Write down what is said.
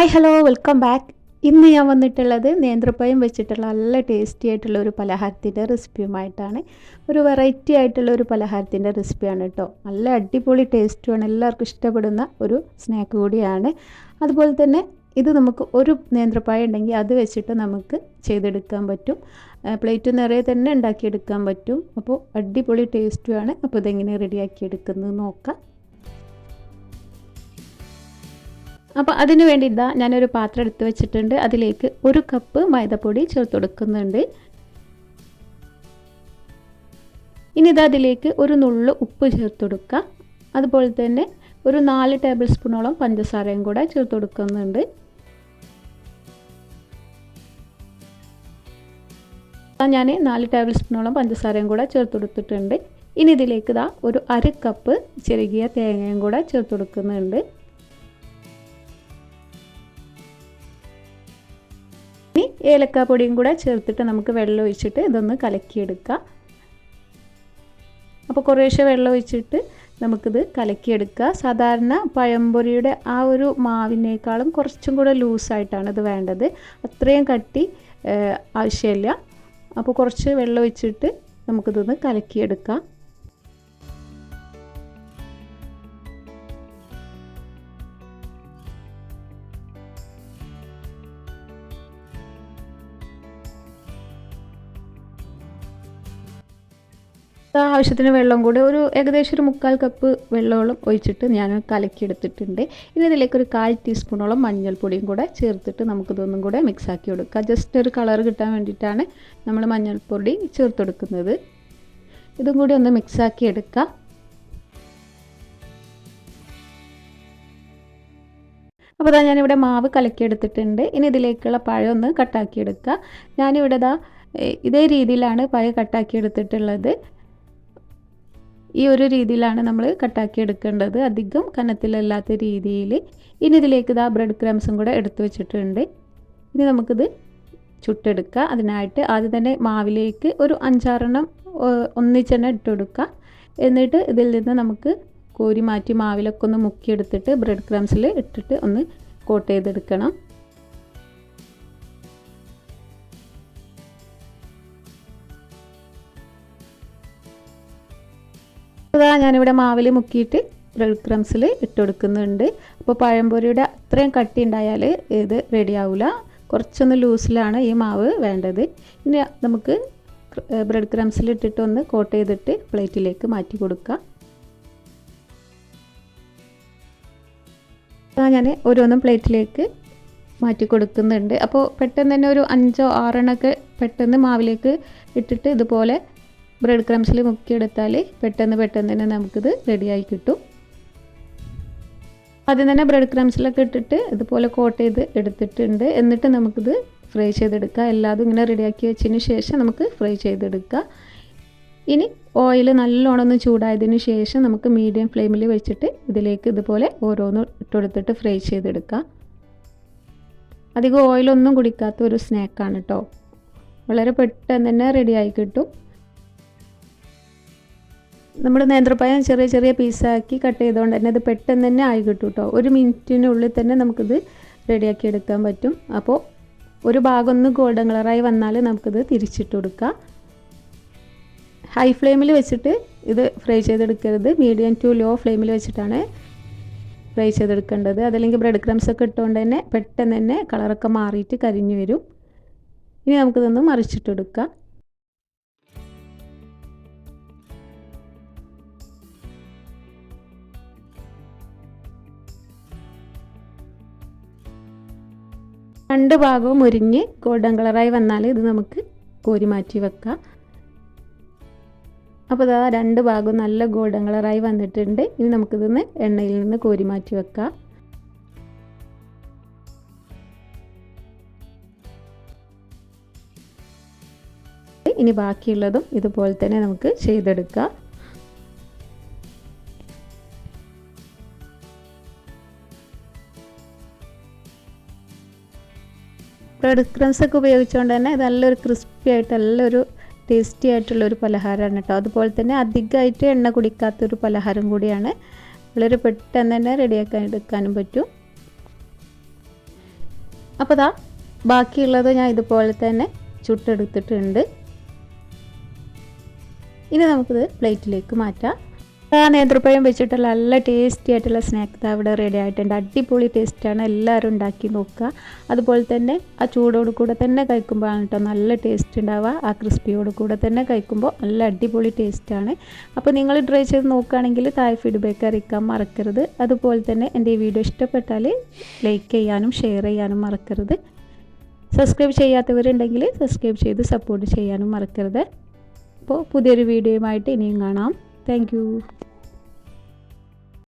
Hi hello welcome back ഇന്ന് ഞാൻ വന്നിട്ടുള്ളത് നേന്ത്രപ്പഴം വെച്ചിട്ടുള്ള നല്ല ടേസ്റ്റി ആയിട്ടുള്ള ഒരു പലഹാരത്തിന്റെ റെസിപ്പിയുമായിട്ടാണ് ഒരു വെറൈറ്റി ആയിട്ടുള്ള ഒരു പലഹാരത്തിന്റെ റെസിപ്പിയാണ് കേട്ടോ നല്ല അടിപൊളി ടേസ്റ്റുമാണ് എല്ലാവർക്കും ഇഷ്ടപ്പെടുന്ന ഒരു സ്നാക്ക് കൂടിയാണ്. അതുപോലെ തന്നെ ഇത് നമുക്ക് ഒരു നേന്ത്രപ്പായ ഉണ്ടെങ്കിൽ അത് വെച്ചിട്ട് നമുക്ക് ചെയ്തെടുക്കാൻ പറ്റും. പ്ലേറ്റ് നിറയെ തന്നെ ഉണ്ടാക്കിയെടുക്കാൻ പറ്റും. അപ്പോൾ അടിപൊളി ടേസ്റ്റുമാണ് അപ്പോൾ ഇതെങ്ങനെ റെഡിയാക്കി എടുക്കുന്നത് നോക്കാം. അപ്പോൾ അതിന് വേണ്ടി ഇതാ ഞാനൊരു പാത്രം എടുത്ത് വെച്ചിട്ടുണ്ട്. അതിലേക്ക് ഒരു കപ്പ് മൈദപ്പൊടി ചേർത്ത് കൊടുക്കുന്നുണ്ട്. ഇനി ഇതാ അതിലേക്ക് ഒരു നുള്ളു ഉപ്പ് ചേർത്ത് കൊടുക്കുക അതുപോലെ തന്നെ ഒരു നാല് ടേബിൾ സ്പൂണോളം പഞ്ചസാരയും കൂടെ ചേർത്ത് കൊടുക്കുന്നുണ്ട്. ഞാൻ നാല് ടേബിൾ സ്പൂണോളം പഞ്ചസാരയും കൂടെ ചേർത്ത് കൊടുത്തിട്ടുണ്ട്. ഇനി ഇതിലേക്ക് ഇതാ ഒരു അര കപ്പ് ചെറുകിയ തേങ്ങയും കൂടെ ചേർത്ത് കൊടുക്കുന്നുണ്ട്. ഏലക്കാപ്പൊടിയും കൂടെ ചേർത്തിട്ട് നമുക്ക് വെള്ളം ഒഴിച്ചിട്ട് ഇതൊന്ന് കലക്കിയെടുക്കാം. അപ്പോൾ കുറേശ്ശെ വെള്ളം ഒഴിച്ചിട്ട് നമുക്കിത് കലക്കിയെടുക്കുക സാധാരണ പഴംപൊരിയുടെ ആ ഒരു മാവിനേക്കാളും കുറച്ചും കൂടെ ലൂസായിട്ടാണ് ഇത് വേണ്ടത്. അത്രയും കട്ടി ആവശ്യമില്ല. അപ്പോൾ കുറച്ച് വെള്ളം ഒഴിച്ചിട്ട് നമുക്കിതൊന്ന് കലക്കിയെടുക്കാം. ആവശ്യത്തിന് വെള്ളം കൂടി ഒരു ഏകദേശം ഒരു മുക്കാൽ കപ്പ് വെള്ളമോളം ഒഴിച്ചിട്ട് ഞാൻ കലക്കിയെടുത്തിട്ടുണ്ട്. ഇനി ഇതിലേക്ക് ഒരു കാൽ ടീസ്പൂണോളം മഞ്ഞൾപ്പൊടിയും കൂടെ ചേർത്തിട്ട് നമുക്കിതൊന്നും കൂടെ മിക്സാക്കി കൊടുക്കുക ജസ്റ്റ് ഒരു കളർ കിട്ടാൻ വേണ്ടിയിട്ടാണ് നമ്മൾ മഞ്ഞൾപ്പൊടി ചേർത്ത് കൊടുക്കുന്നത് ഇതും കൂടി ഒന്ന് മിക്സാക്കി എടുക്കുക അപ്പോൾ അതാ ഞാനിവിടെ മാവ് കലക്കിയെടുത്തിട്ടുണ്ട്. ഇനി ഇതിലേക്കുള്ള പഴം ഒന്ന് കട്ടാക്കി എടുക്കുക ഞാനിവിടെ ഇതാ ഇതേ രീതിയിലാണ് പഴം കട്ടാക്കി എടുത്തിട്ടുള്ളത്. ഈ ഒരു രീതിയിലാണ് നമ്മൾ കട്ടാക്കി എടുക്കേണ്ടത്. അധികം കനത്തിലല്ലാത്ത രീതിയിൽ ഇനി ഇതിലേക്ക് ഇതാ ബ്രെഡ് ക്രംസും കൂടെ എടുത്തു വെച്ചിട്ടുണ്ട്. ഇനി നമുക്കിത് ചുട്ടെടുക്കുക അതിനായിട്ട് ആദ്യം തന്നെ മാവിലേക്ക് ഒരു അഞ്ചാറെണ്ണം ഒന്നിച്ചെണ്ണ ഇട്ട് കൊടുക്കുക എന്നിട്ട് ഇതിൽ നിന്ന് നമുക്ക് കോരി മാറ്റി മാവിലൊക്കെ ഒന്ന് മുക്കിയെടുത്തിട്ട് ബ്രെഡ് ക്രംസിൽ ഇട്ടിട്ട് ഒന്ന് കോട്ട് ചെയ്തെടുക്കണം. ഇതാ ഞാനിവിടെ മാവിൽ മുക്കിയിട്ട് ബ്രെഡ് ക്രംസിൽ ഇട്ട് കൊടുക്കുന്നുണ്ട് അപ്പോൾ പഴംപൊരിയുടെ അത്രയും കട്ടി ഉണ്ടായാൽ ഇത് റെഡി ആവില്ല കുറച്ചൊന്ന് ലൂസിലാണ് ഈ മാവ് വേണ്ടത്. ഇനി നമുക്ക് ബ്രെഡ് ക്രംസിൽ ഇട്ടിട്ട് ഒന്ന് കോട്ട് ചെയ്തിട്ട് പ്ലേറ്റിലേക്ക് മാറ്റി കൊടുക്കാം. ഞാൻ ഓരോന്നും പ്ലേറ്റിലേക്ക് മാറ്റി കൊടുക്കുന്നുണ്ട്. അപ്പോൾ പെട്ടെന്ന് തന്നെ ഒരു അഞ്ചോ ആറെണ്ണൊക്കെ പെട്ടെന്ന് മാവിലേക്ക് ഇട്ടിട്ട് ഇതുപോലെ ബ്രെഡ് ക്രംസിൽ മുക്കിയെടുത്താൽ പെട്ടെന്ന് പെട്ടെന്ന് തന്നെ നമുക്കിത് റെഡിയായി കിട്ടും. ആദ്യം തന്നെ ബ്രെഡ് ക്രംസിലൊക്കെ ഇട്ടിട്ട് ഇതുപോലെ കോട്ട് ചെയ്ത് എടുത്തിട്ടുണ്ട്. എന്നിട്ട് നമുക്കിത് ഫ്രൈ ചെയ്തെടുക്കുക എല്ലാതും ഇങ്ങനെ റെഡിയാക്കി വെച്ചതിന് ശേഷം നമുക്ക് ഫ്രൈ ചെയ്തെടുക്കുക ഇനി ഓയിൽ നല്ലോണം ഒന്ന് ചൂടായതിന് ശേഷം നമുക്ക് മീഡിയം ഫ്ലെയിമിൽ വെച്ചിട്ട് ഇതിലേക്ക് ഇതുപോലെ ഓരോന്ന് ഇട്ടുകൊടുത്തിട്ട് ഫ്രൈ ചെയ്തെടുക്കുക അധികം ഓയിലൊന്നും കുടിക്കാത്ത ഒരു സ്നാക്കാണ് കേട്ടോ വളരെ പെട്ടെന്ന് തന്നെ റെഡിയായി കിട്ടും. നമ്മൾ നേന്ത്രപ്പഴം ചെറിയ ചെറിയ പീസാക്കി കട്ട് ചെയ്തുകൊണ്ട് തന്നെ ഇത് പെട്ടെന്ന് തന്നെ ആയി കിട്ടും കേട്ടോ ഒരു മിനിറ്റിനുള്ളിൽ തന്നെ നമുക്കിത് റെഡിയാക്കി എടുക്കാൻ പറ്റും. അപ്പോൾ ഒരു ഭാഗം ഒന്ന് ഗോൾഡൻ കളറായി വന്നാൽ നമുക്കിത് തിരിച്ചിട്ട് കൊടുക്കാം. ഹൈ ഫ്ലെയിമിൽ വെച്ചിട്ട് ഇത് ഫ്രൈ ചെയ്തെടുക്കരുത്. മീഡിയം ടു ലോ ഫ്ലെയിമിൽ വെച്ചിട്ടാണ് ഫ്രൈ ചെയ്തെടുക്കേണ്ടത്. അതല്ലെങ്കിൽ ബ്രെഡ് ക്രംസ് ഒക്കെ ഇട്ടുകൊണ്ട് തന്നെ പെട്ടെന്ന് തന്നെ കളറൊക്കെ മാറിയിട്ട് കരിഞ്ഞു വരും. ഇനി നമുക്കിതൊന്ന് മറിച്ചിട്ടെടുക്കാം രണ്ട് ഭാഗവും മുരിഞ്ഞ് ഗോൾഡൻ കളറായി വന്നാൽ ഇത് നമുക്ക് കോരി മാറ്റി വെക്കാം. അപ്പോൾ ഇതാ രണ്ട് ഭാഗവും നല്ല ഗോൾഡൻ കളറായി വന്നിട്ടുണ്ട്. ഇനി നമുക്കിതൊന്ന് എണ്ണയിൽ നിന്ന് കോരി മാറ്റി വെക്കാം. ഇനി ബാക്കിയുള്ളതും ഇതുപോലെ തന്നെ നമുക്ക് ചെയ്തെടുക്കാം. ബ്രെഡ് ക്രംസ് ഒക്കെ ഉപയോഗിച്ചുകൊണ്ട് തന്നെ നല്ലൊരു ക്രിസ്പി ആയിട്ട് നല്ലൊരു ടേസ്റ്റി ആയിട്ടുള്ളൊരു പലഹാരമാണ് കേട്ടോ. അതുപോലെ തന്നെ അധികമായിട്ട് എണ്ണ കുടിക്കാത്തൊരു പലഹാരം കൂടിയാണ്. വളരെ പെട്ടെന്ന് തന്നെ റെഡിയാക്കാൻ എടുക്കാനും പറ്റും. അപ്പോൾ ദാ ബാക്കിയുള്ളത് ഞാൻ ഇതുപോലെ തന്നെ ചുട്ടെടുത്തിട്ടുണ്ട്. ഇനി നമുക്കിത് പ്ലേറ്റിലേക്ക് മാറ്റാം. ആ നേന്ത്രപ്പഴം വെച്ചിട്ടുള്ള നല്ല ടേസ്റ്റി ആയിട്ടുള്ള സ്നാക്ക് ഇതാ അവിടെ റെഡി ആയിട്ടുണ്ട്. അടിപൊളി ടേസ്റ്റാണ് എല്ലാവരും ഉണ്ടാക്കി നോക്കുക. അതുപോലെ തന്നെ ആ ചൂടോട് കൂടെ തന്നെ കഴിക്കുമ്പോഴാണ് കേട്ടോ നല്ല ടേസ്റ്റ് ഉണ്ടാവുക. ആ ക്രിസ്പിയോട് കൂടെ തന്നെ കഴിക്കുമ്പോൾ നല്ല അടിപൊളി ടേസ്റ്റാണ് അപ്പോൾ നിങ്ങൾ ട്രൈ ചെയ്ത് നോക്കുകയാണെങ്കിൽ താഴെ ഫീഡ്ബാക്ക് അറിയിക്കാൻ മറക്കരുത്. അതുപോലെ തന്നെ എന്റെ ഈ വീഡിയോ ഇഷ്ടപ്പെട്ടാൽ ലൈക്ക് ചെയ്യാനും ഷെയർ ചെയ്യാനും മറക്കരുത്. സബ്സ്ക്രൈബ് ചെയ്യാത്തവരുണ്ടെങ്കിൽ സബ്സ്ക്രൈബ് ചെയ്ത് സപ്പോർട്ട് ചെയ്യാനും മറക്കരുത്. അപ്പോൾ പുതിയൊരു വീഡിയോയുമായിട്ട് ഇനിയും കാണാം. Thank you.